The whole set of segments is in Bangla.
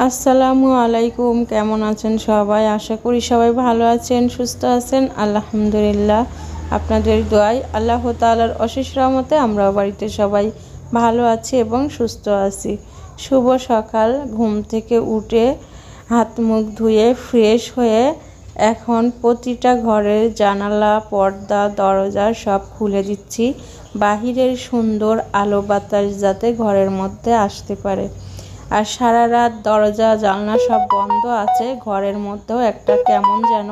আসসালামু আলাইকুম, কেমন আছেন সবাই? আশা করি সবাই ভালো আছেন, সুস্থ আছেন। আলহামদুলিল্লাহ, আপনাদের দোয়াই আল্লাহ তাআলার অশেষ রহমতে আমরাও বাড়িতে সবাই ভালো আছি এবং সুস্থ আছি। শুভ সকাল, ঘুম থেকে উঠে হাত মুখ ধুয়ে ফ্রেশ হয়ে এখন প্রতিটা ঘরের জানালা, পর্দা, দরজা সব খুলে দিচ্ছি। বাহিরের সুন্দর আলো বাতাস যাতে ঘরের মধ্যে আসতে পারে। আর সারা রাত দরজা, জানলা সব বন্ধ আছে। ঘরের মধ্যেও একটা কেমন যেন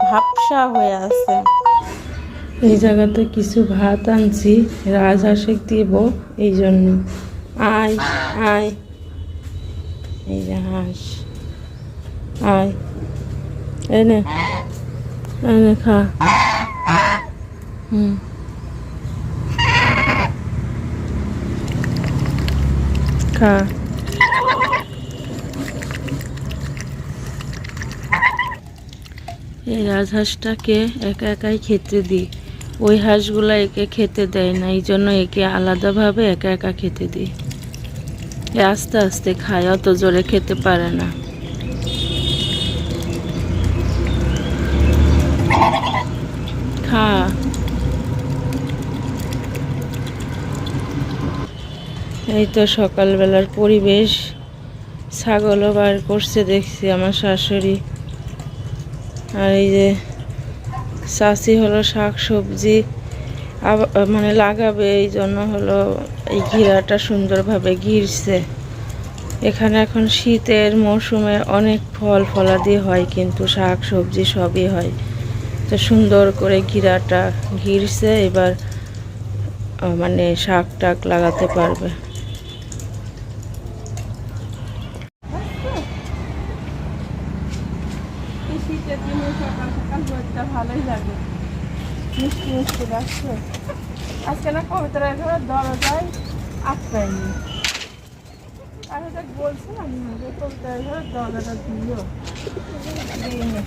ভাবসা হয়ে আছে। এই জায়গাতে কিছু ভাত আনছি, রাজহাঁসে দিব এই জন্য। আয় আয়। এই যে হাঁস। আয়। এনে এনে খা। হুম। খা। এই রাজহাঁসটাকে একা একাই খেতে দিই। ওই হাঁসগুলো একে খেতে দেয় না, এই জন্য একে আলাদাভাবে একা একা খেতে দিই। এ আস্তে আস্তে খায়, অত জোরে খেতে পারে না। খা। এই তো সকালবেলার পরিবেশ। ছাগলও বার করছে, দেখছি আমার শাশুড়ি। আর এই যে চাষি হলো শাক সবজি মানে লাগাবে, এই জন্য হলো এই ঘিরাটা সুন্দরভাবে ঘিরছে। এখানে এখন শীতের মৌসুমে অনেক ফল ফলাদি হয়, কিন্তু শাক সবজি সবই হয়। তো সুন্দর করে ঘিরাটা ঘিরছে, এবার মানে শাক টাক লাগাতে পারবে। শীতের দিনে সকাল সকাল রোদটা ভালোই লাগে। মিষ্টি মিষ্টি লাগছে। আজকে না কবিতার ঘরে দরজায় আটকায়নি। আমি তো বলছিলাম যে কবিতার ঘরে দরজাটা দিও দিইনি।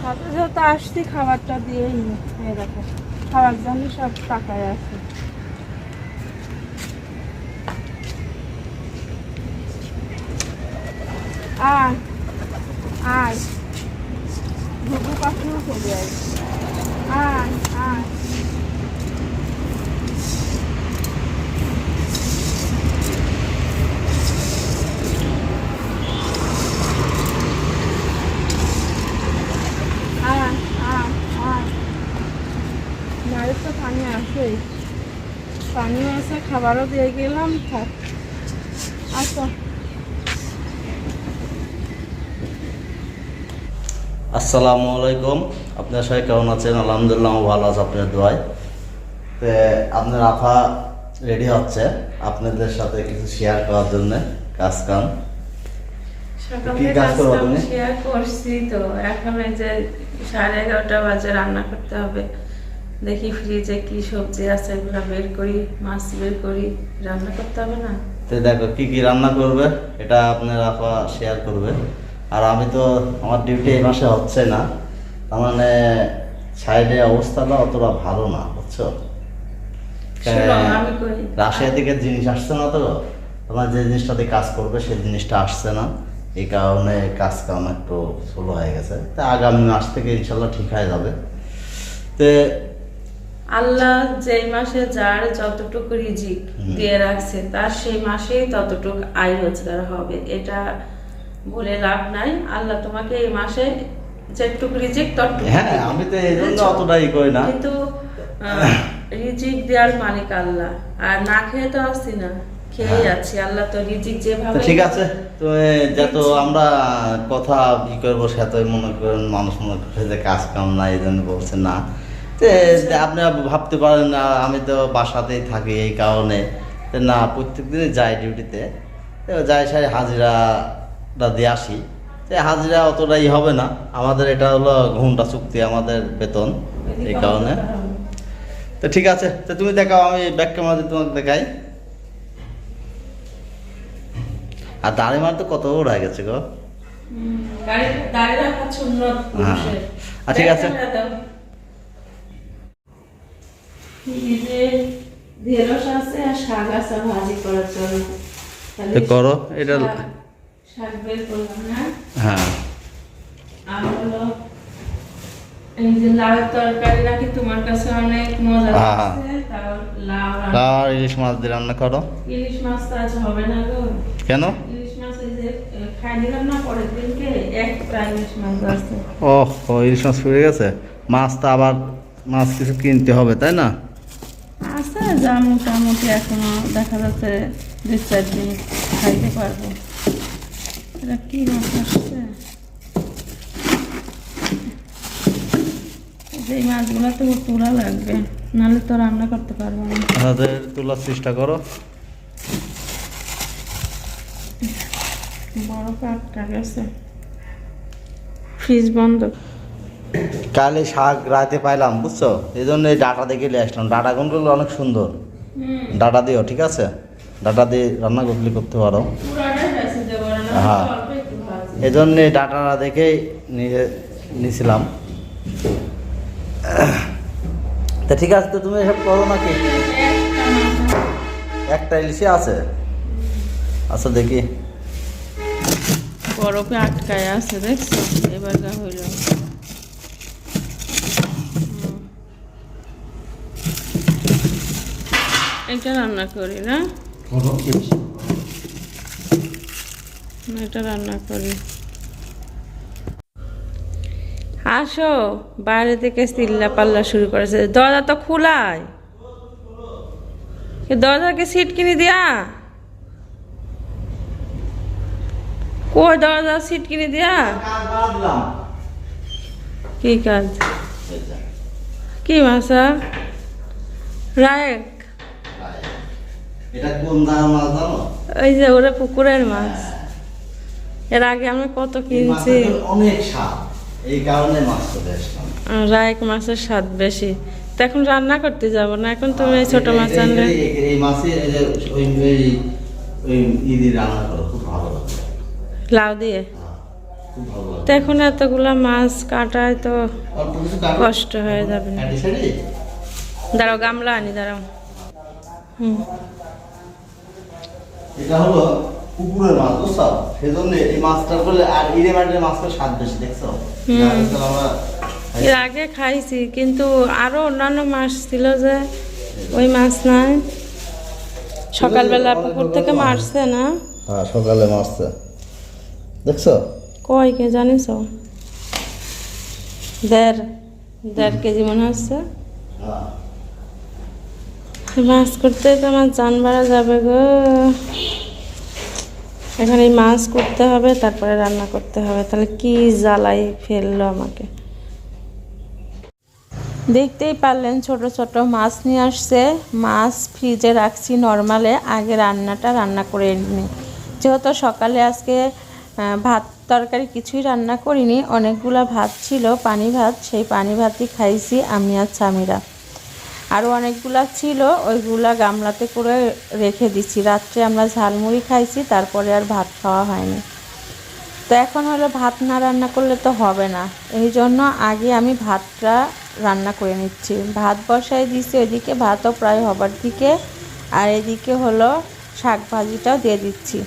সাথে সাথে আসছি, খাবারটা দিয়েই এই দেখো, খাবার জন্য সব টাকায় আছে। আয় আয়। ঘুঘু পাখিও চলে আয় আয়। আয় মায়ের তো পানি আসেই। পানিও আছে, খাবারও দিয়ে গেলাম, থাক। আচ্ছা আসসালামু আলাইকুম। আপনার সবাই কেমন আছেন? আলহামদুলিল্লাহ ভালো আছে আপনার দোয়ায়। তো আপনার আফা রেডি হচ্ছে আপনাদের সাথে কিছু শেয়ার করার জন্য কাজ কাম। কি কাজ তুমি? শেয়ার করছি তো। এখন এই যে সাড়ে এগারোটা বাজে রান্না করতে হবে। দেখি ফ্রিজে কি সবজি আছে এগুলো বের করি মাছ বের করি রান্না করতে হবে না? তো দেখো কি কি রান্না করবে এটা আপনার আফা শেয়ার করবে। আর আমি তো আমার ডিউটি এই মাসে হচ্ছে না। তার মানে সাইডে অবস্থাটা অতটা ভালো না বুঝছ? রাশিয়া থেকে জিনিস আসছে না তো তোমার যে জিনিসটাতে কাজ করবে সেই জিনিসটা আসছে না। এই কারণে কাজ কাম একটু স্লো হয়ে গেছে। তা আগামী মাস থেকে ইনশাল্লাহ ঠিক হয়ে যাবে। তো আল্লাহ যেই মাসে যার যতটুকু রিজিক দিয়ে রাখছে তার সেই মাসেই ততটুকু আয় রোজগার হবে। এটা বলে লাভ নাই। আল্লাহ তোমাকে এই মাসে যেটুকু রিজিক ততটুকু হ্যাঁ আমি তো এই জন্য অতটাই করি না। কিন্তু রিজিক দেওয়ার মালিক আল্লাহ। আর না খেয়ে তো আসছি না খেয়ে হ্যাঁ। যাচ্ছি আল্লাহ তো রিজিক যেভাবে ঠিক আছে তো যত আমরা কথা ই করব সে তো মনে করেন মানুষ মনে করে যে কাজ কাম নাই এই জন্য বলছে না। আপনি ভাবতে পারেন না আমি তো বাসাতেই থাকি এই কারণে। না প্রত্যেক দিনই যাই ডিউটিতে তো। যাই সাই হাজিরাটা দিয়ে আসি। তো হাজিরা অতটাই হবে না। আমাদের এটা হলো ঘুমটা চুক্তি আমাদের বেতন এই কারণে। তো ঠিক আছে তো তুমি দেখাও আমি ব্যাক ক্যামেরা তোমাকে দেখাই। আর দাড়ি মার তো কত বড় হয়ে গেছে গো। আচ্ছা, ঠিক আছে। যে করো এটা হ্যাঁ? আর হলো এই যে লাউ তরকারি নাকি তোমার কাছে অনেক মজা। তাও লাউ রান্না- ইলিশ মাছ দিয়ে রান্না করো। ইলিশ মাছ তো আজ হবে না গো। কেন? ইলিশ মাছ এই যে খাই নিলাম না পরের দিনকে একটা ইলিশ মাছ আছে। ওহ ইলিশ মাছ গেছে। মাছ তো আবার মাছ কিছু কিনতে হবে তাই না? আছে যা মোটামুটি এখনও দেখা যাচ্ছে দুই চার দিন খাইতে পারব। এটা কি মাছ আসছে এই মাছগুলো তো তোলা লাগবে নাহলে তো রান্না করতে পারব না তাদের তোলার চেষ্টা করো গেছে ফ্রিজ বন্ধ কালে শাক রাতে পাইলাম বুঝছ? এই জন্য এই ডাটা দেখে নিয়ে আসলাম। ডাটা গুলো অনেক সুন্দর। ডাটা দিও ঠিক আছে? ডাটা দিয়ে রান্না করলে করতে পারো পুরাটাই হয়েছে দেবো না হ্যাঁ। অল্প একটু ভাজি এই জন্য এই ডাটাটা দেখেই নিয়ে নিয়েছিলাম তা ঠিক আছে তো তুমি এসব করো নাকি? একটা ইলিশে আছে? আচ্ছা দেখি। বরফে আটকায় আছে দেখছ? এবার যা হইল। এটা রান্না করি না? না, এটা রান্না করি। আসো বাইরে থেকে চিল্লা পাল্লা শুরু করেছে। দরজা তো খোলাই। এ দরজাকে সিট কিনে দিয়া? কই দরজা সিট কিনে দিয়া? কি কাজ? কি মাছা রায়ক। ওই যে ওরা পুকুরের মাছ। এর আগে আমরা কত কিনছি? অনেক স্বাদ। এই কারণে মাছ চলে আসলাম। রায়ক মাছের স্বাদ বেশি। তো এখন রান্না করতে যাব না? এখন তুমি এই ছোট মাছ আনলে। এই- মাছে এই যে ওই ওই ইদি রান্না করো খুব ভালো লাগে। লাউ দিয়ে? হ্যাঁ, তো এখন এতগুলা মাছ কাটায় তো। কষ্ট হয়ে যাবে দাঁড়াও গামলা আনি দাঁড়াও। হুম। এটা হলো পুকুরের মাছ বুঝছ? সেজন্য এই মাছটার করলে আর ইরে মাটির মাছটার স্বাদ বেশি দেখছ? আমরা এর আগে খাইছি কিন্তু আরও অন্যান্য মাছ ছিল যে ওই মাছ নাই। সকালবেলা পুকুর থেকে মারছে না? হ্যাঁ সকালে মাছটা দেখছ? কয় কে জানিস? দেড় দেড় কেজি মনে হচ্ছে। হ্যাঁ। মাছ করতে তো আমার জান বাড়া যাবে গো। এখন এই মাছ করতে হবে, তারপরে রান্না করতে হবে। তাহলে কি জ্বালাই ফেলল আমাকে? দেখতেই পারলেন ছোট ছোট মাছ নিয়ে আসছে। মাছ ফ্রিজে রাখছি নর্মালে, আগে রান্নাটা রান্না করে নিই যেহেতু সকালে আজকে ভাত তরকারি কিছুই রান্না করিনি, অনেকগুলা ভাত ছিল, পানি ভাত, সেই পানি ভাতই খাইছি আমি আর স্বামীরা আরও অনেকগুলা ছিল, ওইগুলা গামলাতে করে রেখে দিচ্ছি। রাত্রে আমরা ঝালমুড়ি খাইছি, তারপরে আর ভাত খাওয়া হয়নি। তো এখন হলো ভাত না রান্না করলে তো হবে না। এই জন্য আগে আমি ভাতটা রান্না করে নিচ্ছি। ভাত বসাই দিচ্ছি ওইদিকে ভাতও প্রায় হবার দিকে। আর এদিকে হলো শাক ভাজিটাও দিয়ে দিচ্ছি।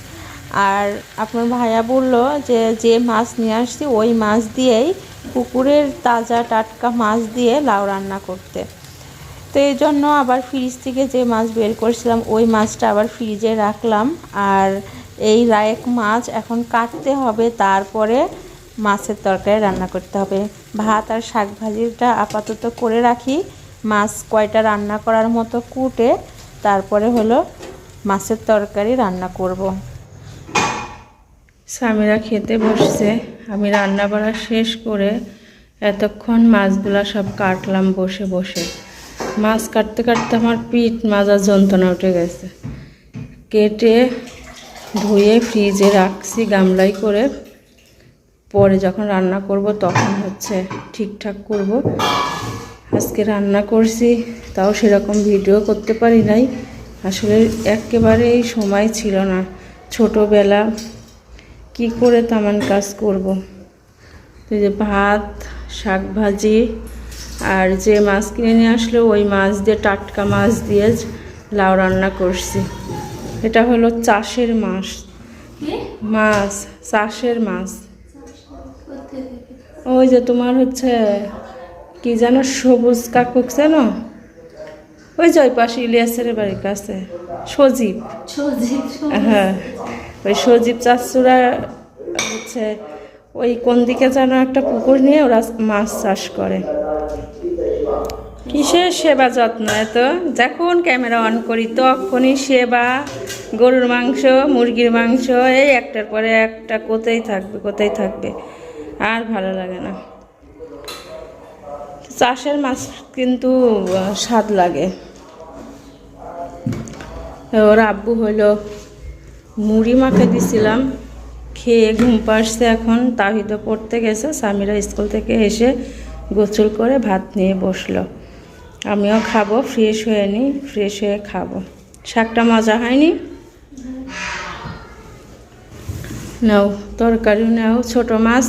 আর আপনার ভাইয়া বলল যে যে মাছ নিয়ে আসছি, ওই মাছ দিয়েই পুকুরের তাজা টাটকা মাছ দিয়ে লাউ রান্না করতে। তো এই জন্য আবার ফ্রিজ থেকে যে মাছ বের করছিলাম, ওই মাছটা আবার ফ্রিজে রাখলাম। আর এই রায়েক মাছ এখন কাটতে হবে, তারপরে মাছের তরকারি রান্না করতে হবে। ভাত আর শাক ভাজিটা আপাতত করে রাখি। মাছ কয়টা রান্না করার মতো কুটে, তারপরে হলো মাছের তরকারি রান্না করব। স্বামীরা খেতে বসছে। আমি রান্না বাড়া শেষ করে এতক্ষণ মাছগুলা সব কাটলাম বসে বসে। মাছ কাটতে কাটতে আমার পিঠ মাজার যন্ত্রণা উঠে গেছে। কেটে ধুয়ে ফ্রিজে রাখছি গামলাই করে। পরে যখন রান্না করব তখন হচ্ছে ঠিকঠাক করব। আজকে রান্না করছি, তাও সেরকম ভিডিও করতে পারি নাই। আসলে একেবারেই সময় ছিল না। ছোটোবেলা কি করে তেমন কাজ করব? যে ভাত, শাক ভাজি আর যে মাছ কিনে নিয়ে আসলো ওই মাছ দিয়ে টাটকা মাছ দিয়ে লাউ রান্না করছি। এটা হলো চাষের মাছ। মাছ চাষের মাছ। ওই যে তোমার হচ্ছে কি যেন সবুজ কাকুক যেন? ওই যে ওই পাশে ইলিয়াসের বাড়ির কাছে সজীব। সজীব হ্যাঁ ওই সজীব চাষুরা হচ্ছে ওই কোন দিকে যেন একটা পুকুর নিয়ে ওরা মাছ চাষ করে। কিসের সেবা যত্ন এত? যখন ক্যামেরা অন করি, তখনই সেবা। গরুর মাংস, মুরগির মাংস, এই একটার পরে একটা, কোথায় থাকবে কোথায় থাকবে? আর ভালো লাগে না। চাষের মাছ কিন্তু স্বাদ লাগে। ওর আব্বু হলো মুড়ি মাখে দিছিলাম, খেয়ে ঘুম পাড়ছে এখন, তাহিদও পড়তে গেছে, স্বামীরা স্কুল থেকে এসে গোসল করে ভাত নিয়ে বসল। আমিও খাব ফ্রেশ হয়ে নিই ফ্রেশ হয়ে খাব। শাকটা মজা হয়নি? নাও তরকারি নাও, ছোট মাছ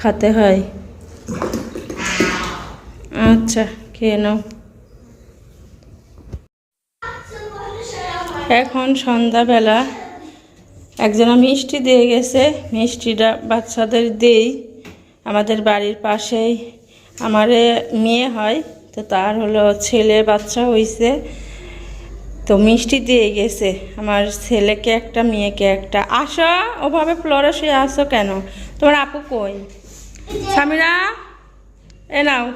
খেতে হয়। আচ্ছা খেয়ে নাও। এখন সন্ধ্যাবেলা, একজনা মিষ্টি দিয়ে গেছে, মিষ্টিটা বাচ্চাদের দেই। আমাদের বাড়ির পাশেই, আমারে মেয়ে হয় তো তার হলো ছেলে বাচ্চা হয়েছে তো মিষ্টি দিয়ে গেছে। আমার ছেলেকে একটা মেয়েকে একটা। আসো ওভাবে ফ্লোরে শুয়ে আসো কেন? তোমার আপু কই? সামিরা এ নাও।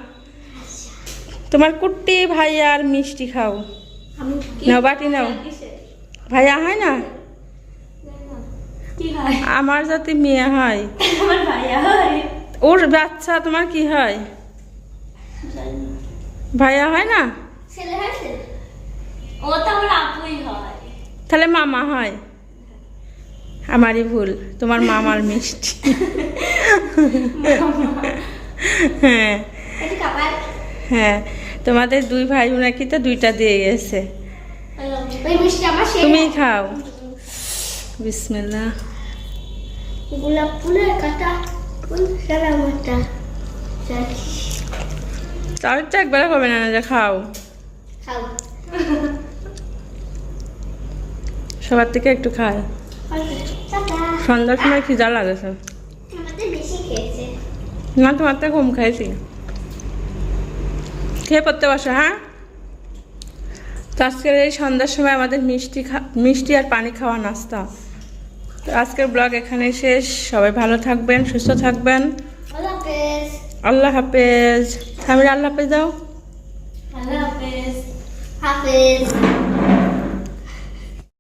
তোমার কুট্টি ভাই আর মিষ্টি খাও। নাও বাটি নাও। ভাইয়া হয় না? আমার যাতে মেয়ে হয়। ওর বাচ্চা তোমার কি হয়? ভাইয়া হয় না? ছেলে হয়েছে ও তো আমার আপুই হয়। তাহলে মামা হয়। আমারই ভুল তোমার মামার মিষ্টি। হ্যাঁ। হ্যাঁ তোমাদের দুই ভাই নাকি তো দুইটা দিয়ে গেছে। তুমি খাও। বিসমিল্লাহ। গোলাপ ফুলের কাটা ফুল সারা মাটা। তাহলে তো একবার হবে না যে খাও। সবার থেকে একটু খায়। সন্ধ্যার সময় খিদা লাগেছে না তোমার তো ঘুম খাইছি। খেয়ে পড়তে বসো হ্যাঁ? তো আজকের এই সন্ধ্যার সময় আমাদের মিষ্টি খা মিষ্টি আর পানি খাওয়া নাস্তা। তো আজকের ব্লগ এখানে শেষ। সবাই ভালো থাকবেন সুস্থ থাকবেন। আল্লাহ হাফেজ। সামির আল্লাহ হাফেজ দাও। আল্লাহ হাফেজ। হাফেজ।